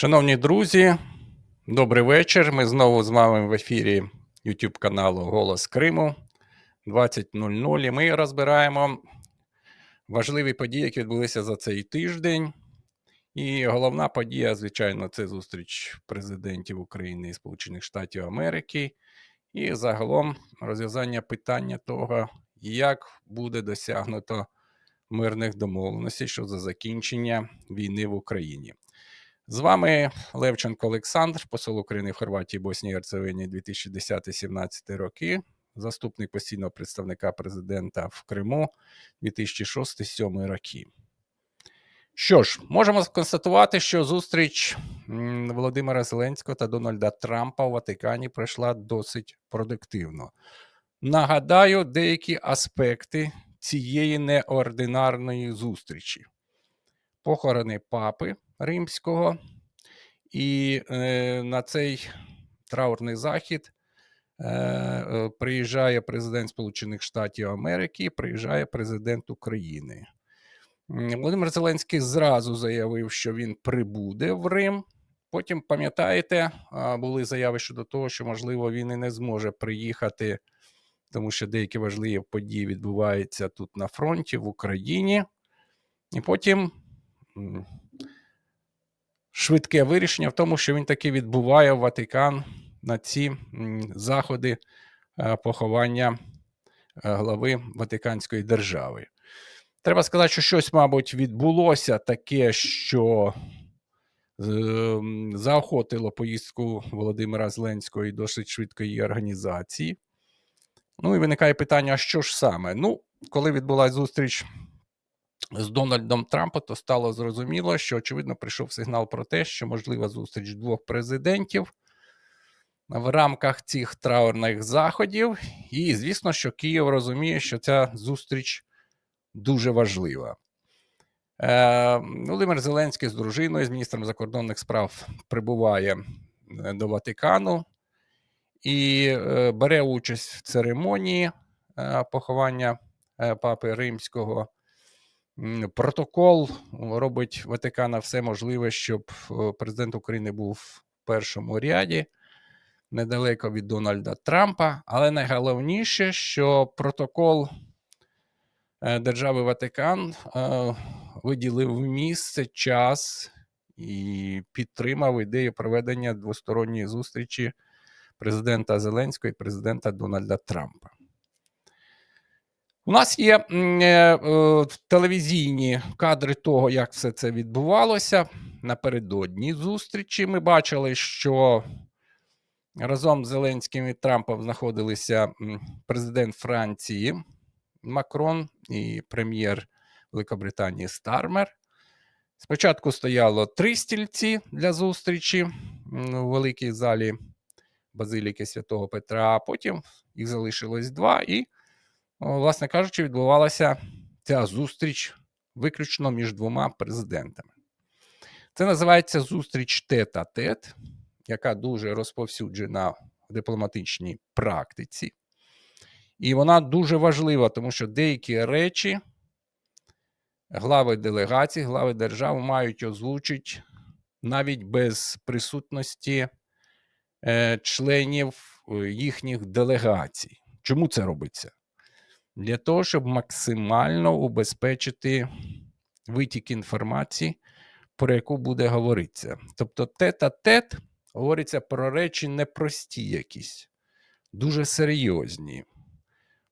Шановні друзі, добрий вечір. Ми знову з вами в ефірі YouTube каналу Голос Криму 20.00. І ми розбираємо важливі події, які відбулися за цей тиждень. І головна подія, звичайно, це зустріч президентів України і Сполучених Штатів Америки. І загалом розв'язання питання того, як буде досягнуто мирних домовленостей щодо закінчення війни в Україні. З вами Левченко Олександр, посол України в Хорватії, Боснії і Герцевині 2010-17 роки, заступник постійного представника президента в Криму 2006-2007 роки. Що ж, можемо констатувати, що зустріч Володимира Зеленського та Дональда Трампа у Ватикані пройшла досить продуктивно. Нагадаю, деякі аспекти цієї неординарної зустрічі: похорони папи римського, і е, на цей траурний захід е, е, приїжджає президент Сполучених Штатів Америки, приїжджає президент України. Володимир Зеленський зразу заявив, що він прибуде в Рим. Потім, пам'ятаєте, були заяви щодо того, що, можливо, він і не зможе приїхати, тому що деякі важливі події відбуваються тут на фронті, в Україні. І потім швидке вирішення в тому, що він таки відбуває в Ватикан на ці заходи е, поховання е, глави Ватиканської держави. Треба сказати, що щось, мабуть, відбулося таке, що заохотило поїздку Володимира Зеленського і досить швидкої організації. Ну і виникає питання: а що ж саме? Ну, коли відбулася зустріч з Дональдом Трампом, то стало зрозуміло, що очевидно прийшов сигнал про те, що можлива зустріч двох президентів в рамках цих траурних заходів. І звісно, що Київ розуміє, що ця зустріч дуже важлива. Е, Володимир Зеленський з дружиною, з міністром закордонних справ прибуває е, до Ватикану і е, бере участь в церемонії е, поховання е, папи римського. Протокол робить Ватикана все можливе, щоб е, президент України був в першому ряді, недалеко від Дональда Трампа. Але найголовніше, що протокол е, держави Ватикан е, виділив місце, час і підтримав ідею проведення двосторонньої зустрічі президента Зеленського і президента Дональда Трампа. У нас є е, е, телевізійні кадри того, як все це відбувалося. Напередодні зустрічі ми бачили, що разом з Зеленським і Трампом знаходилися президент Франції Макрон і прем'єр Великобританії Стармер. Спочатку стояло три стільці для зустрічі у великій залі Базиліки Святого Петра, а потім їх залишилось два, і, власне кажучи, відбувалася ця зустріч виключно між двома президентами. Це називається зустріч тет-а-тет, яка дуже розповсюджена в дипломатичній практиці. І вона дуже важлива, тому що деякі речі глави делегацій, глави держав мають озвучити навіть без присутності е, членів е, їхніх делегацій. Чому це робиться? Для того, щоб максимально убезпечити витік інформації, про яку буде говоритися. Тобто, тет-а-тет говориться про речі непрості якісь, дуже серйозні,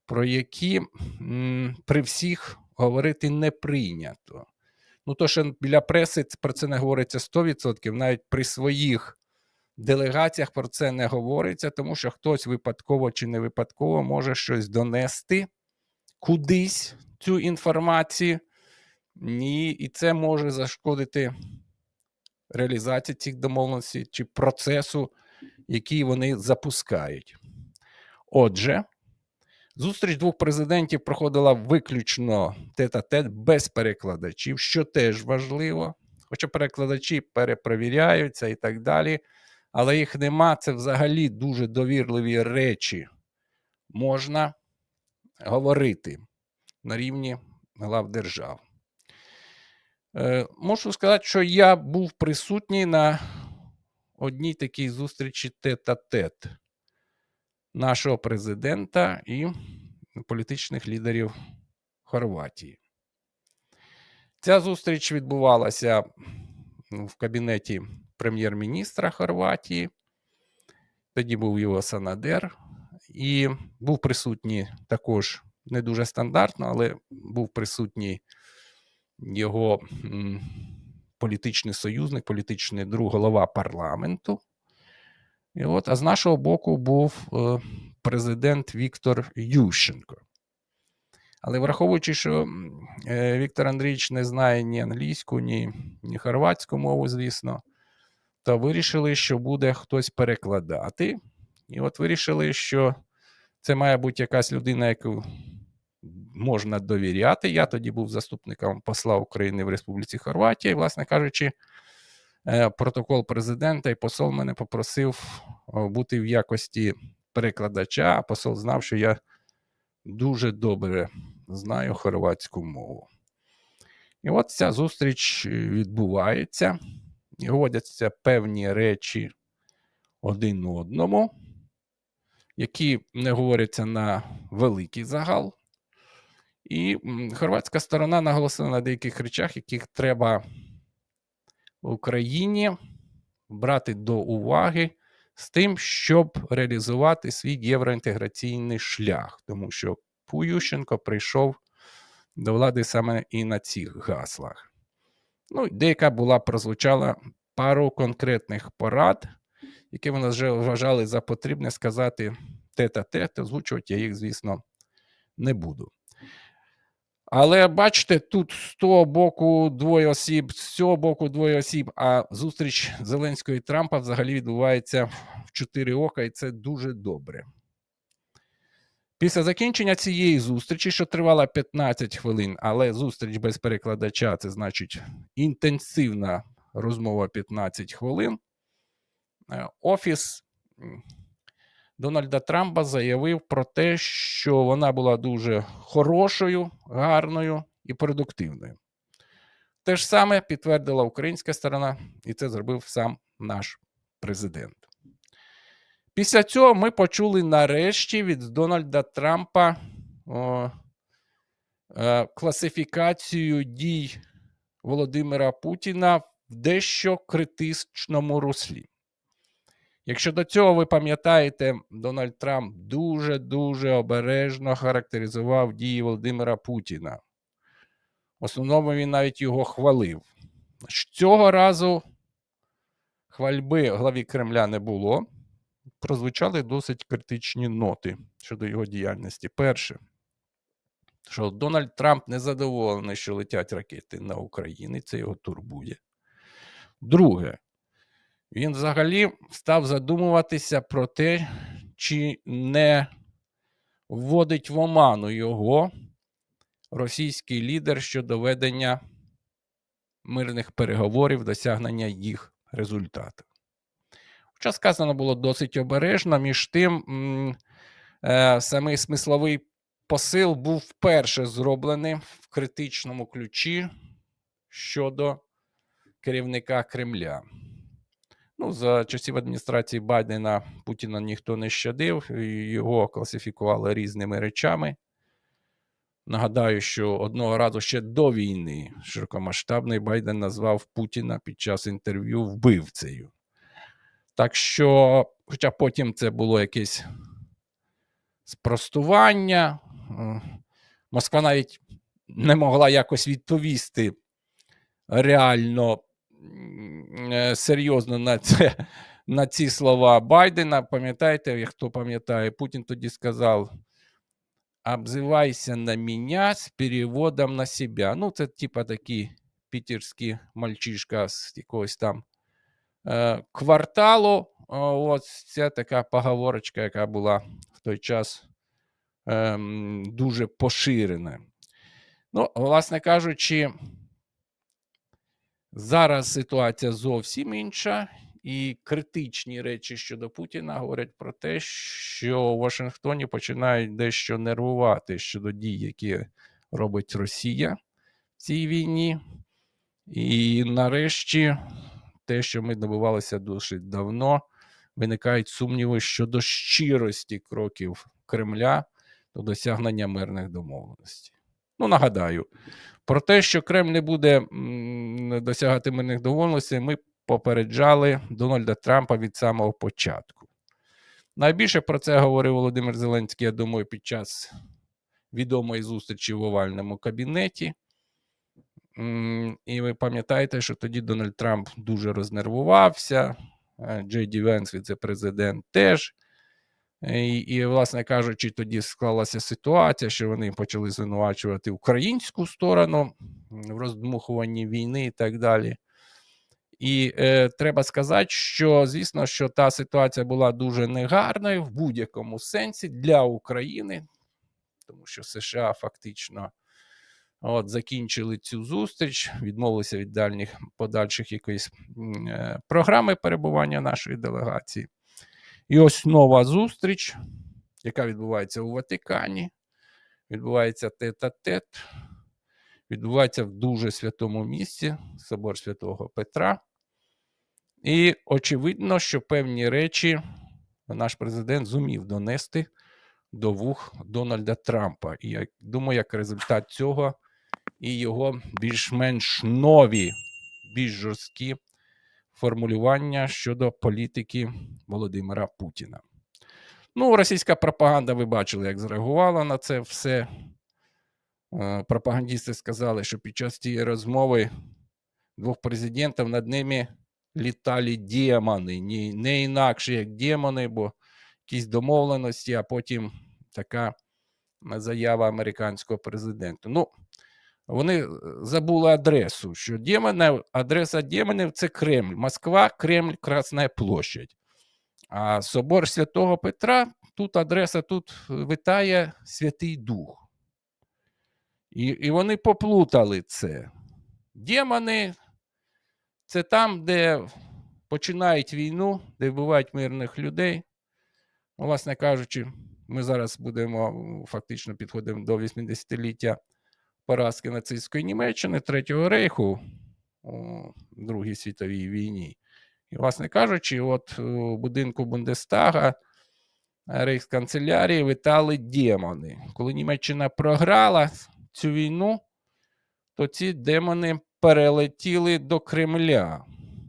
про які м, при всіх говорити не прийнято. Ну, то, що біля преси про це не говориться 100%, навіть при своїх делегаціях про це не говориться, тому що хтось випадково чи не випадково може щось донести кудись цю інформацію, і, і це може зашкодити реалізації цих домовленостей чи процесу, який вони запускають. Отже, зустріч двох президентів проходила виключно тет-а-тет без перекладачів, що теж важливо. Хоча перекладачі перепровіряються і так далі, але їх нема. Це взагалі дуже довірливі речі. Можна говорити на рівні глав держав. Е, Можу сказати, що я був присутній на одній такій зустрічі тет-а-тет нашого президента і політичних лідерів Хорватії. Ця зустріч відбувалася в кабінеті прем'єр-міністра Хорватії. Тоді був його санадер, і був присутній також не дуже стандартно, але був присутній його політичний союзник, політичний друг, голова парламенту. І от, а з нашого боку був е, президент Віктор Ющенко. Але враховуючи, що е, Віктор Андрійович не знає ні англійську, ні, ні хорватську мову, звісно, то вирішили, що буде хтось перекладати. І от вирішили, що це має бути якась людина, яку можна довіряти. Я тоді був заступником посла України в Республіці Хорватія, і, власне кажучи, е, протокол президента і посол мене попросив е, бути в якості перекладача, а посол знав, що я дуже добре знаю хорватську мову. І от ця зустріч відбувається, і говоряться певні речі один одному, які не говоряться на великий загал. І хорватська сторона наголосила на деяких речах, яких треба Україні брати до уваги з тим, щоб реалізувати свій євроінтеграційний шлях, тому що Ющенко прийшов до влади саме і на цих гаслах. Ну, деяка була прозвучала пару конкретних порад, які вони вже вважали за потрібне сказати тет-а-тет, озвучувати я їх, звісно, не буду. Але бачите, тут з того боку двоє осіб, з цього боку двоє осіб, а зустріч Зеленського і Трампа взагалі відбувається в чотири ока, і це дуже добре. Після закінчення цієї зустрічі, що тривала 15 хвилин, але зустріч без перекладача, це значить інтенсивна розмова 15 хвилин. Е, Офіс Дональда Трампа заявив про те, що вона була дуже хорошою, гарною і продуктивною. Те ж саме підтвердила українська сторона, і це зробив сам наш президент. Після цього ми почули нарешті від Дональда Трампа о, е, класифікацію дій Володимира Путіна в дещо критичному руслі. Якщо до цього ви пам'ятаєте, Дональд Трамп дуже-дуже обережно характеризував дії Володимира Путіна. В основному він навіть його хвалив. Цього разу хвальби главі Кремля не було. Прозвучали досить критичні ноти щодо його діяльності. Перше, що Дональд Трамп не задоволений, що летять ракети на Україну, це його турбує. Друге, він взагалі став задумуватися про те, чи не вводить в оману його російський лідер щодо ведення мирних переговорів, досягнення їх результатів. Хоча сказано було досить обережно, між тим, е, самий смисловий посил був вперше зроблений в критичному ключі щодо керівника Кремля. Ну, за часів адміністрації Байдена Путіна ніхто не щадив, його класифікували різними речами. Нагадаю, що одного разу ще до війни широкомасштабний Байден назвав Путіна під час інтерв'ю вбивцею. Так що, хоча потім це було якесь спростування, Москва навіть не могла якось відповісти реально серйозно на це. На ці слова Байдена, пам'ятаєте, хто пам'ятає, Путін тоді сказав: обзивайся на мене з переводом на себе. Ну, це типа такий пітерський мальчишка з якогось там е, кварталу. От це така поговорочка, яка була в той час ем, дуже поширена. Ну, власне кажучи, зараз ситуація зовсім інша, і критичні речі щодо Путіна говорять про те, що в Вашингтоні починають дещо нервувати щодо дій, які робить Росія в цій війні. І нарешті те, що ми добивалися досить давно. Виникають сумніви щодо щирості кроків Кремля до досягнення мирних домовленостей. Ну, нагадаю, про те, що Кремль не буде досягати мирних домовленостей, ми попереджали Дональда Трампа від самого початку. Найбільше про це говорив Володимир Зеленський, я думаю, під час відомої зустрічі в овальному кабінеті. І ви пам'ятаєте, що тоді Дональд Трамп дуже рознервувався. Джей Ді Венс, віце-президент, теж. І, і, власне кажучи, тоді склалася ситуація, що вони почали звинувачувати українську сторону в роздмухуванні війни і так далі. І е, треба сказати, що звісно, що та ситуація була дуже негарною в будь-якому сенсі для України, тому що США фактично от, закінчили цю зустріч, відмовилися від дальніх подальших якоїсь е, програми перебування нашої делегації. І ось нова зустріч, яка відбувається у Ватикані, відбувається тет-а-тет, відбувається в дуже святому місці, собор святого Петра. І очевидно, що певні речі наш президент зумів донести до вух Дональда Трампа. І я думаю, як результат цього і його більш-менш нові, більш жорсткі формулювання щодо політики Володимира Путіна. Ну, російська пропаганда, ви бачили, як зреагувала на це все. Е, Пропагандісти сказали, що під час цієї розмови двох президентів над ними літали демони, не, не інакше, як демони, бо якісь домовленості, а потім така заява американського президента. Ну, вони е, забули адресу, що демони, адреса демонів це Кремль. Москва, Кремль, Красна площадь. А собор Святого Петра, тут адреса, тут витає Святий Дух. І, і вони поплутали це. Демони це там, де починають війну, де вбивають мирних людей. Ну, Власне кажучи, ми зараз будемо фактично підходимо до 80-ліття поразки нацистської Німеччини, Третього рейху у Другій світовій війні. І, власне кажучи, от у будинку Бундестага е, рейхсканцелярії витали демони. Коли Німеччина програла цю війну, то ці демони перелетіли до Кремля.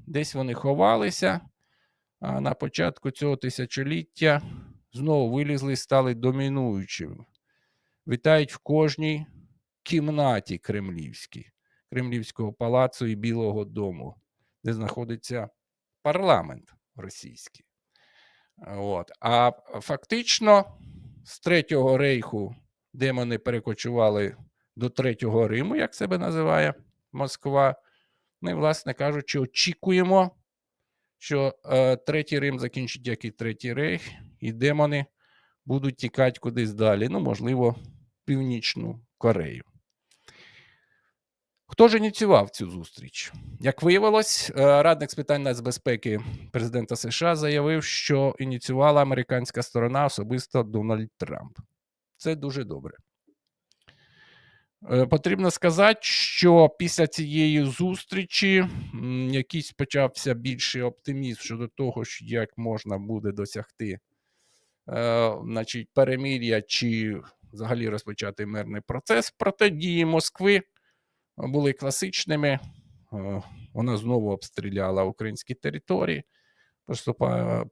Десь вони ховалися, а на початку цього тисячоліття знову вилізли і стали домінуючими. Вітають в кожній кімнаті кремлівській, Кремлівського палацу і Білого Дому, де знаходиться парламент російський. От. А фактично з Третього рейху демони перекочували до Третього Риму, як себе називає Москва. Ми, власне кажучи, очікуємо, що е, Третій Рим закінчить як і Третій Рейх, і демони будуть тікати кудись далі. Ну, можливо, Північну Корею. Хто ж ініціював цю зустріч? Як виявилось, е, радник з питань нацбезпеки президента США заявив, що ініціювала американська сторона особисто Дональд Трамп. Це дуже добре. Е, Потрібно сказати, що після цієї зустрічі якийсь почався більший оптимізм щодо того, як можна буде досягти е, значить, перемир'я чи взагалі розпочати мирний процес. Проте дії Москви були класичними. Е, Вона знову обстріляла українські території,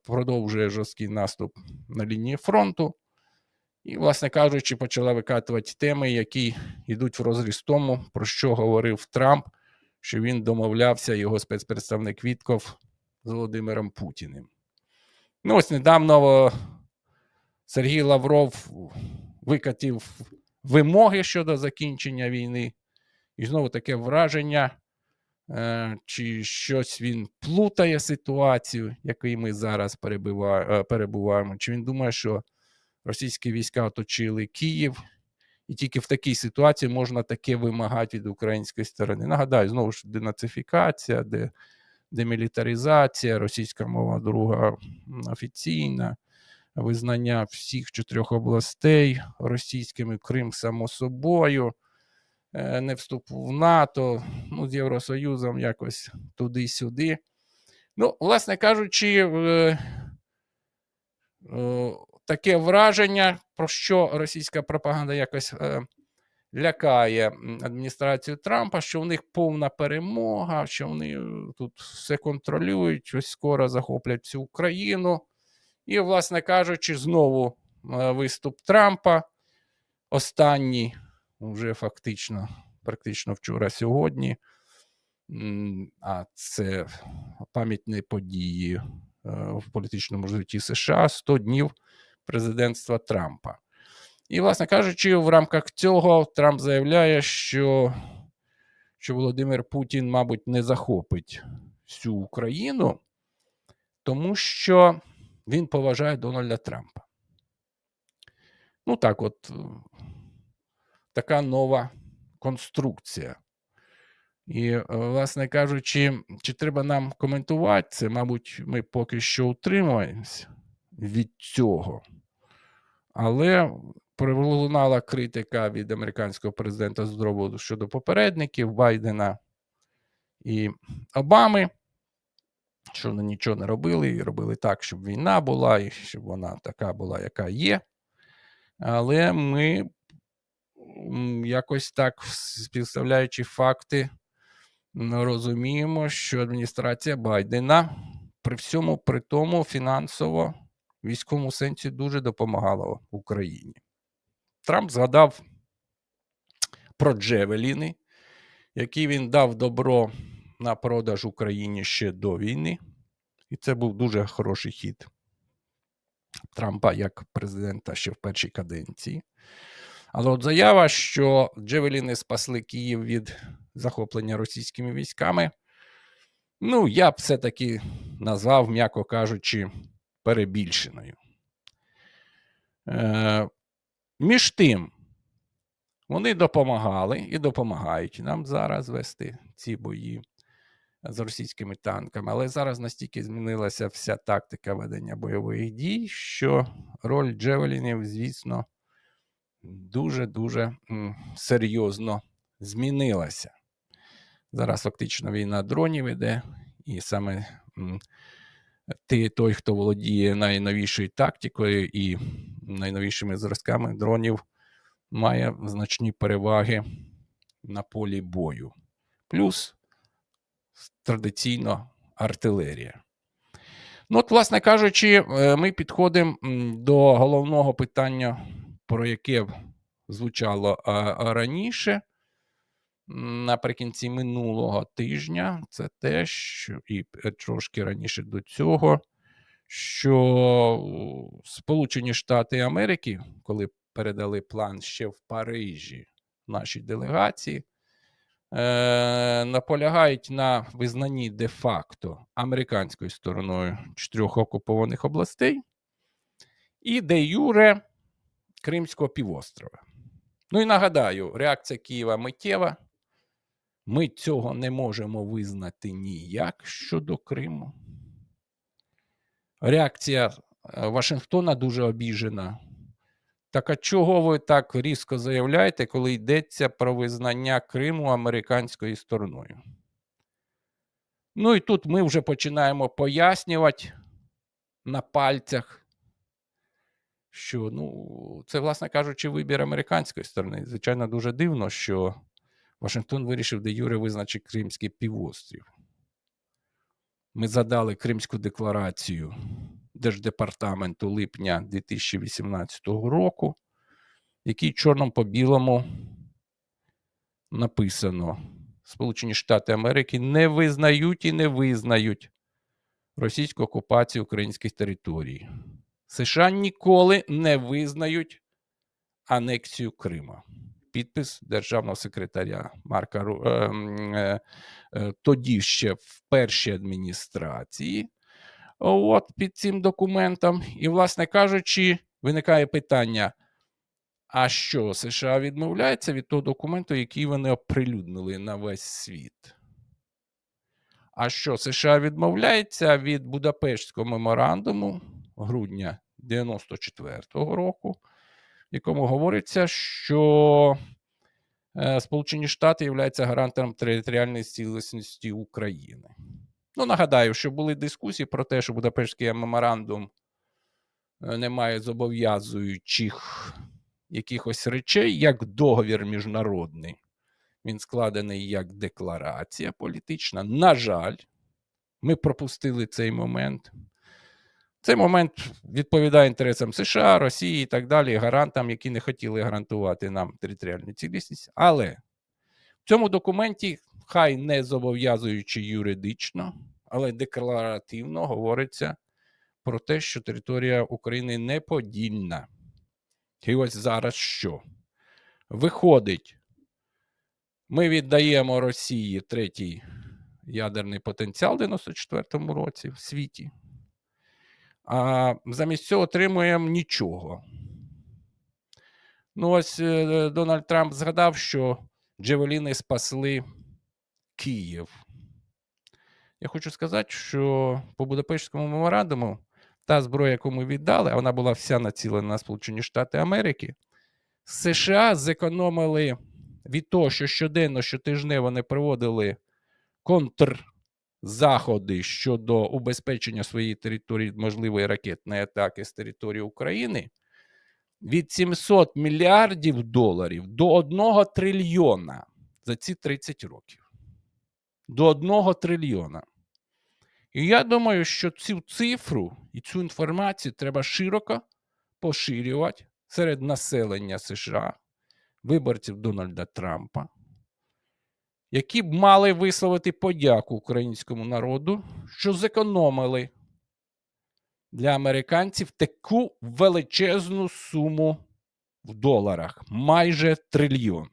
продовжує жорсткий наступ на лінії фронту. І, власне кажучи, почала викатувати теми, які йдуть в розріз тому, про що говорив Трамп, що він домовлявся, його спецпредставник Вітков з Володимиром Путіним. Ну, ось недавно Сергій Лавров викатив вимоги щодо закінчення війни. І знову таке враження, е, чи щось він плутає ситуацію, якою ми зараз е, перебуваємо, чи він думає, що російські війська оточили Київ, і тільки в такій ситуації можна таке вимагати від української сторони. Нагадаю, знову ж денацифікація, де, демілітаризація, російська мова друга офіційна, визнання всіх чотирьох областей російськими, Крим само собою, е, не вступ в НАТО, ну, з Євросоюзом якось туди-сюди. Ну, власне кажучи, е, е, таке враження, про що російська пропаганда якось лякає адміністрацію Трампа, що в них повна перемога, що вони тут все контролюють, ось скоро захоплять всю Україну. І, власне кажучи, знову е, виступ Трампа, останній, вже фактично, практично вчора сьогодні. А це пам'ятні події е, в політичному житті США 100 днів президентства Трампа. І, власне кажучи, в рамках цього Трамп заявляє, що, що Володимир Путін, мабуть, не захопить всю Україну, тому що він поважає Дональда Трампа. Ну, так, от е, така нова конструкція. І, е, власне кажучи, чи треба нам коментувати це, мабуть, ми поки що утримуємося від цього. Але пролунала критика від американського президента здорового щодо попередників Байдена і Обами, що вони нічого не робили, і робили так, щоб війна була, і щоб вона така була, яка є. Але ми якось так, співставляючи факти, розуміємо, що адміністрація Байдена при всьому при тому фінансово військовому сенсі дуже допомагала Україні. Трамп згадав про Джевеліни, які він дав добро на продаж Україні ще до війни. І це був дуже хороший хід Трампа як президента ще в першій каденції. Але от заява, що Джевеліни спасли Київ від захоплення російськими військами, ну, я б все-таки назвав, м'яко кажучи, перебільшеною. Е, між тим, вони допомагали і допомагають нам зараз вести ці бої з російськими танками. Але зараз настільки змінилася вся тактика ведення бойових дій, що роль Джевелінів, звісно, дуже-дуже серйозно змінилася. Зараз фактично війна дронів іде, і саме ти, той, хто володіє найновішою тактикою і найновішими зразками дронів, має значні переваги на полі бою. Плюс традиційно артилерія. Ну, от, власне кажучи, е, ми підходимо до головного питання, про яке звучало раніше, наприкінці минулого тижня. Це те, що і е, трошки раніше до цього, що Сполучені Штати Америки, коли передали план ще в Парижі нашій делегації, е, наполягають на визнанні де-факто американською стороною чотирьох окупованих областей і де Юре Кримського півострова. Ну і нагадаю, реакція Києва миттєва. Ми цього не можемо визнати ніяк щодо Криму. Реакція е, Вашингтона дуже обіжена. Так а чого ви так різко заявляєте, коли йдеться про визнання Криму американською стороною? Ну і тут ми вже починаємо пояснювати на пальцях, що ну, це, власне кажучи, вибір американської сторони. Звичайно, дуже дивно, що Вашингтон вирішив, де Юре визначить Кримський півострів. Ми задали Кримську декларацію Держдепартаменту липня 2018 року, який чорном по білому написано: Сполучені Штати Америки не визнають і не визнають російську окупацію українських територій. США ніколи не визнають анексію Крима. Підпис державного секретаря Марка е, е, е, тоді ще в першій адміністрації. От під цим документом. І, власне кажучи, виникає питання: а що США відмовляється від того документу, який вони оприлюднили на весь світ? А що США відмовляється від Будапештського меморандуму грудня 94-го року, в якому говориться, що е, Сполучені Штати являються гарантом територіальної цілісності України. Ну, нагадаю, що були дискусії про те, що Будапештський меморандум е, не має зобов'язуючих якихось речей, як договір міжнародний. Він складений як декларація політична. На жаль, ми пропустили цей момент. Цей момент відповідає інтересам США, Росії і так далі, гарантам, які не хотіли гарантувати нам територіальну цілісність. Але в цьому документі, хай не зобов'язуючи юридично, але декларативно говориться про те, що територія України неподільна. І ось зараз що? Виходить, ми віддаємо Росії третій ядерний потенціал в 94-му році в світі. А замість цього отримуємо нічого. Ну, ось е, Дональд Трамп згадав, що Джевеліни спасли Київ. Я хочу сказати, що по Будапештському меморандуму та зброя, яку ми віддали, вона була вся націлена на Сполучені Штати Америки, США зекономили від того, що щоденно, щотижнево вони проводили контрзаходи щодо убезпечення своєї території можливої ракетної атаки з території України від 700 мільярдів доларів до 1 трильйона за ці 30 років. До 1 трильйона. І я думаю, що цю цифру і цю інформацію треба широко поширювати серед населення США, виборців Дональда Трампа, які б мали висловити подяку українському народу, що зекономили для американців таку величезну суму в доларах майже трильйон.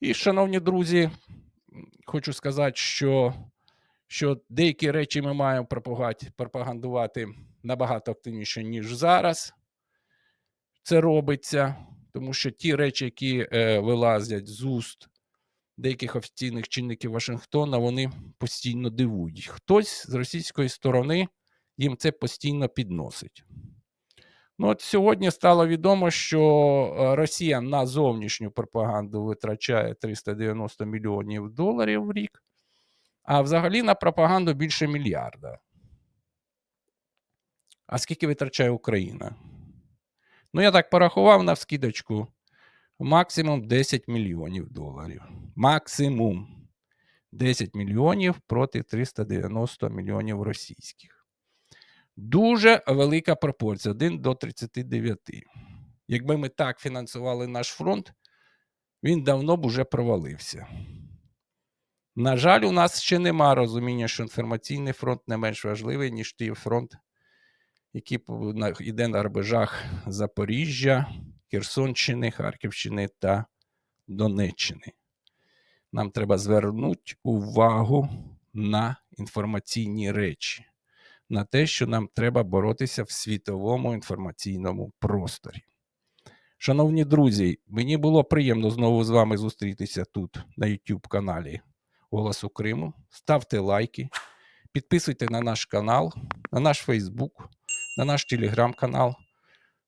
І, шановні друзі, хочу сказати, що, що деякі речі ми маємо пропагандувати набагато активніше, ніж зараз. Це робиться, тому що ті речі, які е, вилазять з уст деяких офіційних чинників Вашингтона, вони постійно дивують. Хтось з російської сторони їм це постійно підносить. Ну, от сьогодні стало відомо, що е, Росія на зовнішню пропаганду витрачає 390 мільйонів доларів в рік, а взагалі на пропаганду більше мільярда. А скільки витрачає Україна? Ну, я так порахував на вскидочку. Максимум 10 мільйонів доларів. Максимум 10 мільйонів проти 390 мільйонів російських. Дуже велика пропорція 1 до 39. Якби ми так фінансували наш фронт, він давно б уже провалився. На жаль, у нас ще нема розуміння, що інформаційний фронт не менш важливий, ніж той фронт, який йде на рубежах Запоріжжя, Херсонщини, Харківщини та Донеччини. Нам треба звернути увагу на інформаційні речі, на те, що нам треба боротися в світовому інформаційному просторі. Шановні друзі, мені було приємно знову з вами зустрітися тут, на YouTube каналі Голосу Криму. Ставте лайки, підписуйте на наш канал, на наш Facebook, на наш телеграм-канал,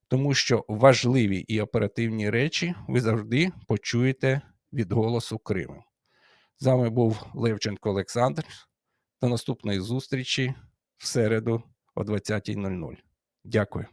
тому що важливі і оперативні речі ви завжди почуєте від голосу Криму. З вами був Левченко Олександр. До наступної зустрічі в середу о 20.00. Дякую.